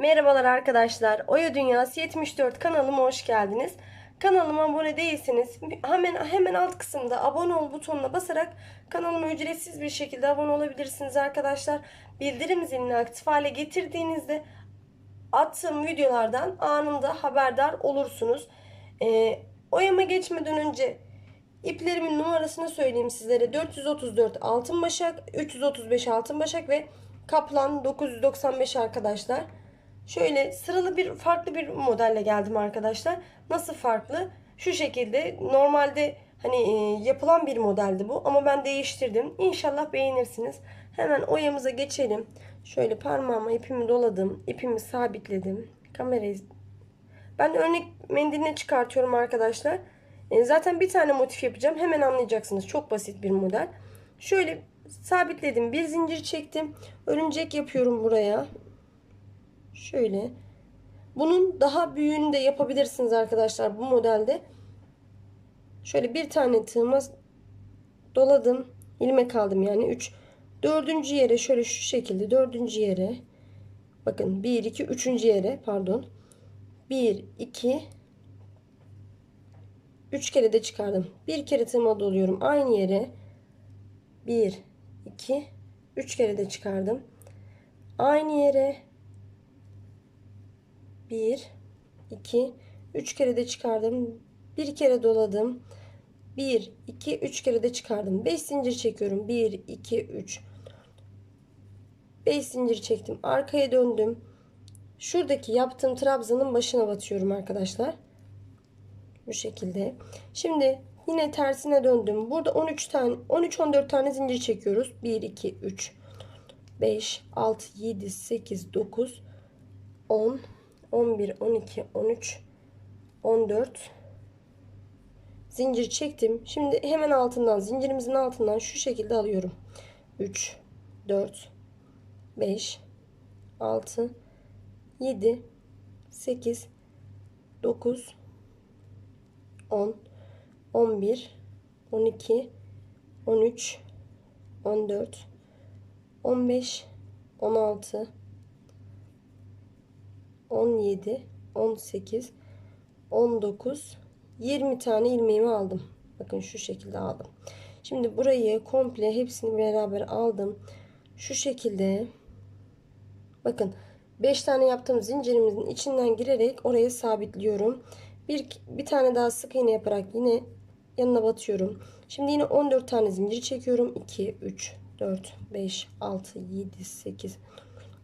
Merhabalar arkadaşlar. Oya Dünyası 74 kanalıma hoş geldiniz. Kanalıma abone değilseniz hemen hemen alt kısımda abone ol butonuna basarak kanalıma ücretsiz bir şekilde abone olabilirsiniz arkadaşlar. Bildirim zilini aktif hale getirdiğinizde attığım videolardan anında haberdar olursunuz. Ee, oyama geçmeden önce iplerimin numarasını söyleyeyim sizlere. 434 altın başak, 335 altın başak ve kaplan 995 arkadaşlar. Şöyle sıralı bir farklı bir modelle geldim arkadaşlar. Nasıl farklı? Şu şekilde normalde hani e, yapılan bir modeldi bu ama ben değiştirdim. İnşallah beğenirsiniz. Hemen oyamıza geçelim. Şöyle parmağıma ipimi doladım. ipimi sabitledim. Kamerayı ben örnek mendiline çıkartıyorum arkadaşlar. E, zaten bir tane motif yapacağım. Hemen anlayacaksınız. Çok basit bir model. Şöyle sabitledim. Bir zincir çektim. Örümcek yapıyorum buraya. Şöyle. Bunun daha büyüğünü de yapabilirsiniz arkadaşlar bu modelde. Şöyle bir tane tığıma doladım. ilmek aldım yani 3. Dördüncü yere şöyle şu şekilde dördüncü yere bakın 1 2 üçüncü yere pardon 1 2 3 kere de çıkardım. Bir kere tığıma doluyorum aynı yere 1 2 3 kere de çıkardım. Aynı yere 1 2 3 kere de çıkardım. Bir kere doladım. 1 2 3 kere de çıkardım. 5 zincir çekiyorum. 1 2 3 5 zincir çektim. Arkaya döndüm. Şuradaki yaptığım trabzanın başına batıyorum arkadaşlar. Bu şekilde. Şimdi yine tersine döndüm. Burada 13 tane 13 14 tane zincir çekiyoruz. 1 2 3 5 6 7 8 9 10 11 12 13 14 zincir çektim. Şimdi hemen altından zincirimizin altından şu şekilde alıyorum. 3 4 5 6 7 8 9 10 11 12 13 14 15 16 17 18 19 20 tane ilmeğimi aldım. Bakın şu şekilde aldım. Şimdi burayı komple hepsini beraber aldım. Şu şekilde bakın 5 tane yaptığım zincirimizin içinden girerek oraya sabitliyorum. Bir, bir tane daha sık iğne yaparak yine yanına batıyorum. Şimdi yine 14 tane zincir çekiyorum. 2, 3, 4, 5, 6, 7, 8,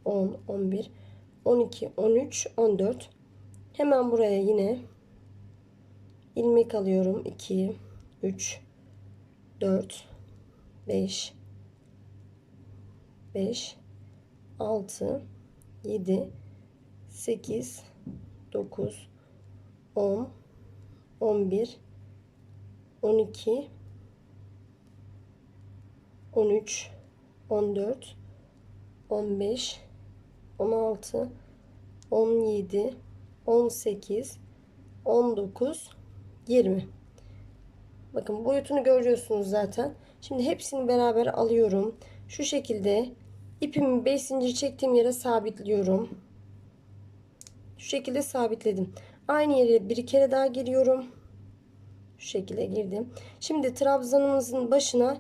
10, 11, 12, 13, 14. Hemen buraya yine ilmek alıyorum. 2, 3, 4, 5, 5, 6, 7, 8, 9, 10, 11, 12, 13, 14, 15, 16, 17, 18, 19, 20. Bakın boyutunu görüyorsunuz zaten. Şimdi hepsini beraber alıyorum. Şu şekilde ipimi 5 zincir çektiğim yere sabitliyorum. Şu şekilde sabitledim. Aynı yere bir kere daha giriyorum. Şu şekilde girdim. Şimdi trabzanımızın başına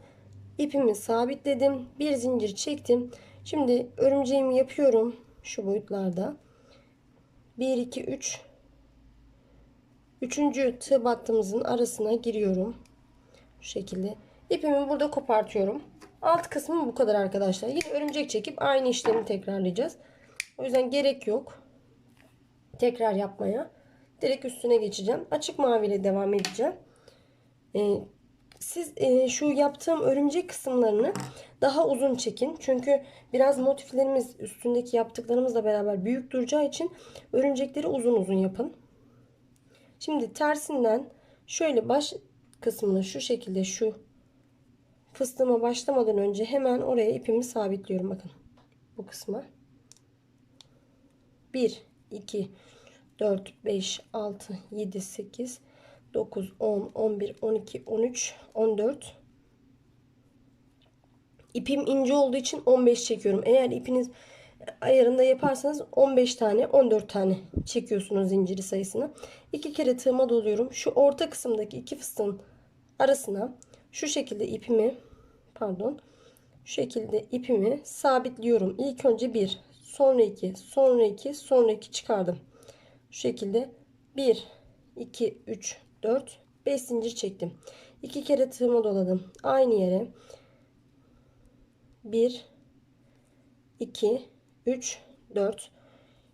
ipimi sabitledim. Bir zincir çektim. Şimdi örümceğimi yapıyorum. Şu boyutlarda. 1, 2, 3. Üçüncü tığ battığımızın arasına giriyorum. Şu şekilde. İpimi burada kopartıyorum. Alt kısmı bu kadar arkadaşlar. Yine örümcek çekip aynı işlemi tekrarlayacağız. O yüzden gerek yok. Tekrar yapmaya. Direkt üstüne geçeceğim. Açık maviyle devam edeceğim. Ee, siz e, şu yaptığım örümcek kısımlarını daha uzun çekin. Çünkü biraz motiflerimiz üstündeki yaptıklarımızla beraber büyük duracağı için örümcekleri uzun uzun yapın. Şimdi tersinden şöyle baş kısmını şu şekilde şu fıstığıma başlamadan önce hemen oraya ipimi sabitliyorum bakın. Bu kısma. 1 2 4 5 6 7 8 9 10 11 12 13 14 İpim ince olduğu için 15 çekiyorum. Eğer ipiniz ayarında yaparsanız 15 tane 14 tane çekiyorsunuz zinciri sayısını. 2 kere tığıma doluyorum. Şu orta kısımdaki iki fıstığın arasına şu şekilde ipimi pardon şu şekilde ipimi sabitliyorum. İlk önce 1 sonra 2 sonra 2 sonra 2 çıkardım. Şu şekilde 1 2 3 4 5 zincir çektim. 2 kere tığıma doladım. Aynı yere 1 2 3 4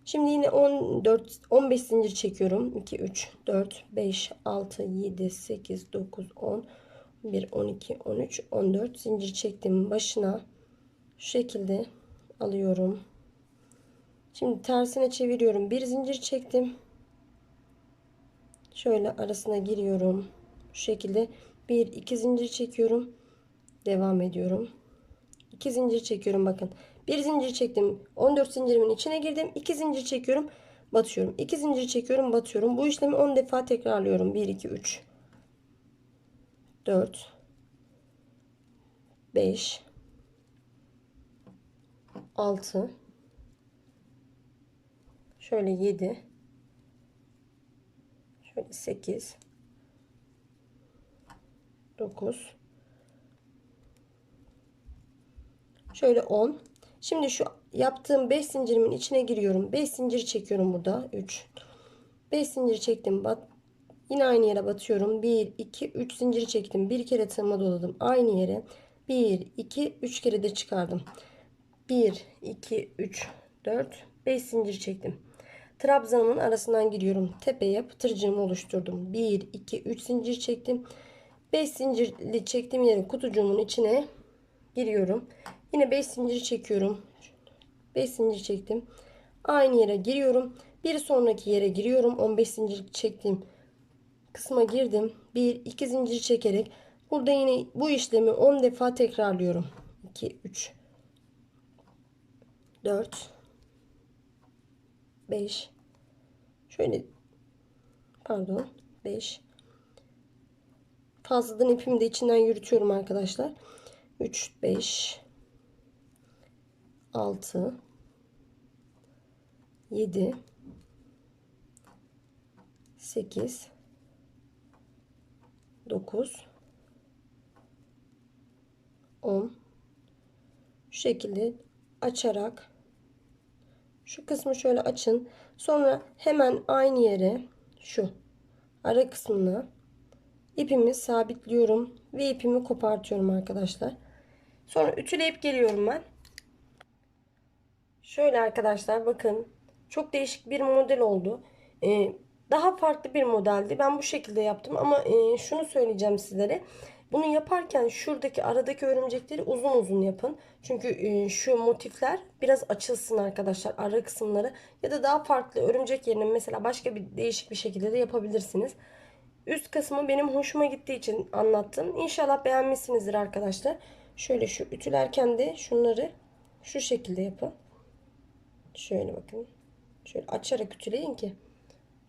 Şimdi yine 14 15 zincir çekiyorum. 2 3 4 5 6 7 8 9 10 11 12 13 14 zincir çektim başına şu şekilde alıyorum. Şimdi tersine çeviriyorum. Bir zincir çektim. Şöyle arasına giriyorum. Şu şekilde bir iki zincir çekiyorum. Devam ediyorum. 2 zincir çekiyorum bakın. Bir zincir çektim. 14 zincirimin içine girdim. 2 zincir çekiyorum. Batıyorum. 2 zincir çekiyorum. Batıyorum. Bu işlemi 10 defa tekrarlıyorum. 1 2 3 4 5 6 şöyle 7 şöyle 8 9 Şöyle 10. Şimdi şu yaptığım 5 zincirimin içine giriyorum. 5 zincir çekiyorum burada. 3. 5 zincir çektim. Bat. Yine aynı yere batıyorum. 1, 2, 3 zincir çektim. Bir kere tığıma doladım. Aynı yere. 1, 2, 3 kere de çıkardım. 1, 2, 3, 4, 5 zincir çektim. Trabzanımın arasından giriyorum. Tepeye pıtırcığımı oluşturdum. 1, 2, 3 zincir çektim. 5 zincirli çektiğim yerin kutucuğumun içine giriyorum. Yine 5 zincir çekiyorum. 5 zincir çektim. Aynı yere giriyorum. Bir sonraki yere giriyorum. 15 zincir çektiğim kısma girdim. 1 2 zincir çekerek burada yine bu işlemi 10 defa tekrarlıyorum. 2 3 4 5 şöyle pardon 5 fazladan ipimi de içinden yürütüyorum arkadaşlar. 3 5 6 7 8 9 10 şu şekilde açarak şu kısmı şöyle açın. Sonra hemen aynı yere şu ara kısmına ipimi sabitliyorum ve ipimi kopartıyorum arkadaşlar. Sonra ütüleyip geliyorum ben. Şöyle arkadaşlar bakın. Çok değişik bir model oldu. Ee, daha farklı bir modeldi. Ben bu şekilde yaptım ama e, şunu söyleyeceğim sizlere. Bunu yaparken şuradaki aradaki örümcekleri uzun uzun yapın. Çünkü e, şu motifler biraz açılsın arkadaşlar ara kısımları. Ya da daha farklı örümcek yerine mesela başka bir değişik bir şekilde de yapabilirsiniz. Üst kısmı benim hoşuma gittiği için anlattım. İnşallah beğenmişsinizdir arkadaşlar. Şöyle şu ütülerken de şunları şu şekilde yapın. Şöyle bakın. Şöyle açarak ütüleyin ki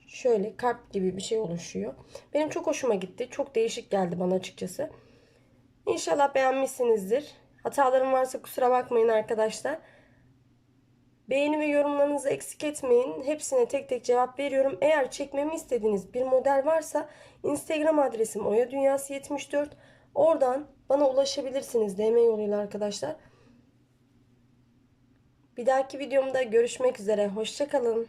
şöyle kalp gibi bir şey oluşuyor. Benim çok hoşuma gitti. Çok değişik geldi bana açıkçası. İnşallah beğenmişsinizdir. Hatalarım varsa kusura bakmayın arkadaşlar. Beğeni ve yorumlarınızı eksik etmeyin. Hepsine tek tek cevap veriyorum. Eğer çekmemi istediğiniz bir model varsa Instagram adresim Oya Dünyası 74. Oradan bana ulaşabilirsiniz DM yoluyla arkadaşlar. Bir dahaki videomda görüşmek üzere. Hoşçakalın.